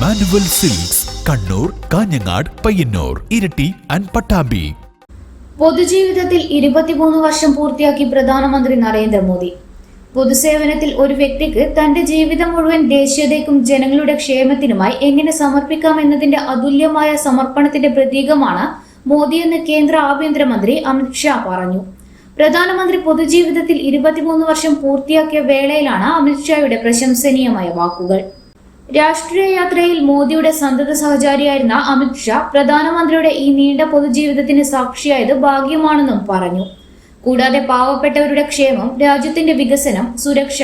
Manuel Silks Kannur Kanhangad Payyanur Iritty and Pattambi പൊതുജീവിതത്തിൽ ഇരുപത്തിമൂന്ന് വർഷം പൂർത്തിയാക്കി പ്രധാനമന്ത്രി നരേന്ദ്രമോദി. പൊതുസേവനത്തിൽ ഒരു വ്യക്തിക്ക് തന്റെ ജീവിതം മുഴുവൻ ദേശീയതയ്ക്കും ജനങ്ങളുടെ ക്ഷേമത്തിനുമായി എങ്ങനെ സമർപ്പിക്കാം എന്നതിന്റെ അതുല്യമായ സമർപ്പണത്തിന്റെ പ്രതീകമാണ് മോദിയെന്ന് കേന്ദ്ര ആഭ്യന്തരമന്ത്രി അമിത്ഷാ പറഞ്ഞു. പ്രധാനമന്ത്രി പൊതുജീവിതത്തിൽ ഇരുപത്തിമൂന്ന് വർഷം പൂർത്തിയാക്കിയ വേളയിലാണ് അമിത്ഷായുടെ പ്രശംസനീയമായ വാക്കുകൾ. രാഷ്ട്രീയ യാത്രയിൽ മോദിയുടെ സന്തത സഹചാരിയായിരുന്ന അമിത്ഷാ പ്രധാനമന്ത്രിയുടെ ഈ നീണ്ട പൊതുജീവിതത്തിന് സാക്ഷിയായത് ഭാഗ്യമാണെന്നും പറഞ്ഞു. കൂടാതെ പാവപ്പെട്ടവരുടെ ക്ഷേമം രാജ്യത്തിന്റെ വികസനം സുരക്ഷ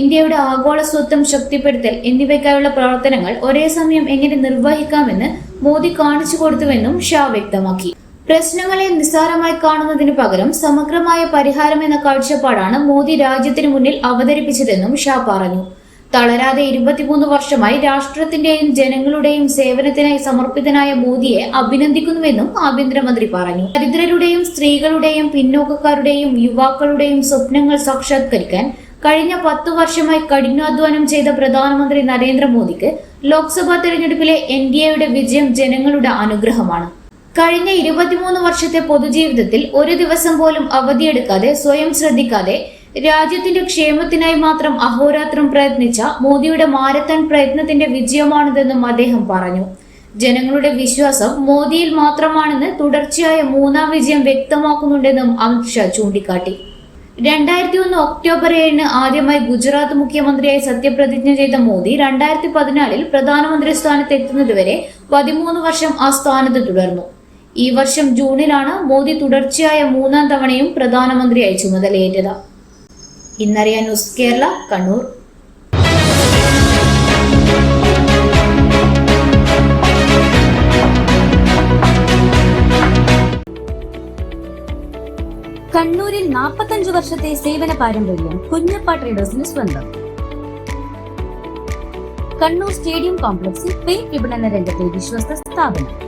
ഇന്ത്യയുടെ ആഗോള സ്വത്വം ശക്തിപ്പെടുത്തൽ എന്നിവയ്ക്കായുള്ള പ്രവർത്തനങ്ങൾ ഒരേ സമയം എങ്ങനെ നിർവഹിക്കാമെന്ന് മോദി കാണിച്ചു കൊടുത്തുവെന്നും ഷാ വ്യക്തമാക്കി. പ്രശ്നങ്ങളെ നിസ്സാരമായി കാണുന്നതിനു പകരം സമഗ്രമായ പരിഹാരം എന്ന കാഴ്ചപ്പാടാണ് മോദി രാജ്യത്തിനു മുന്നിൽ അവതരിപ്പിച്ചതെന്നും ഷാ പറഞ്ഞു. തളരാതെ ഇരുപത്തിമൂന്ന് വർഷമായി രാഷ്ട്രത്തിന്റെയും ജനങ്ങളുടെയും സേവനത്തിനായി സമർപ്പിതനായ മോദിയെ അഭിനന്ദിക്കുന്നുവെന്നും ആഭ്യന്തരമന്ത്രി പറഞ്ഞു. ദരിദ്രരുടെയും സ്ത്രീകളുടെയും പിന്നോക്കക്കാരുടെയും യുവാക്കളുടെയും സ്വപ്നങ്ങൾ സാക്ഷാത്കരിക്കാൻ കഴിഞ്ഞ പത്തു വർഷമായി കഠിനാധ്വാനം ചെയ്ത പ്രധാനമന്ത്രി നരേന്ദ്രമോദിക്ക് ലോക്സഭാ തെരഞ്ഞെടുപ്പിലെ എൻ ഡി എയുടെ വിജയം ജനങ്ങളുടെ അനുഗ്രഹമാണ്. കഴിഞ്ഞ ഇരുപത്തിമൂന്ന് വർഷത്തെ പൊതുജീവിതത്തിൽ ഒരു ദിവസം പോലും അവധിയെടുക്കാതെ സ്വയം ശ്രദ്ധിക്കാതെ രാജ്യത്തിന്റെ ക്ഷേമത്തിനായി മാത്രം അഹോരാത്രം പ്രയത്നിച്ച മോദിയുടെ മാരത്തൺ പ്രയത്നത്തിന്റെ വിജയമാണിതെന്നും അദ്ദേഹം പറഞ്ഞു. ജനങ്ങളുടെ വിശ്വാസം മോദിയിൽ മാത്രമാണെന്ന് തുടർച്ചയായ മൂന്നാം വിജയം വ്യക്തമാക്കുന്നുണ്ടെന്നും അമിത്ഷാ ചൂണ്ടിക്കാട്ടി. രണ്ടായിരത്തി ഒന്ന് ഒക്ടോബർ ഏഴിന് ആദ്യമായി ഗുജറാത്ത് മുഖ്യമന്ത്രിയായി സത്യപ്രതിജ്ഞ ചെയ്ത മോദി രണ്ടായിരത്തി പതിനാലിൽ പ്രധാനമന്ത്രി സ്ഥാനത്ത് എത്തുന്നതുവരെ പതിമൂന്ന് വർഷം ആ സ്ഥാനത്ത് തുടർന്നു. ഈ വർഷം ജൂണിലാണ് മോദി തുടർച്ചയായ മൂന്നാം തവണയും പ്രധാനമന്ത്രിയായി ചുമതലയേറ്റത്. ഇന്നറിയാൻ ന്യൂസ് കേരള കണ്ണൂർ. കണ്ണൂരിൽ നാൽപ്പത്തഞ്ചു വർഷത്തെ സേവന പാരമ്പര്യം കുഞ്ഞപ്പ ട്രേഡേഴ്സിന് സ്വന്തം. കണ്ണൂർ സ്റ്റേഡിയം കോംപ്ലക്സിൽ പെയിന്റ് വിപണന രംഗത്തെ വിശ്വസ്ത സ്ഥാപനം.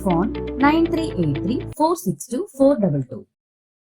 phone 9383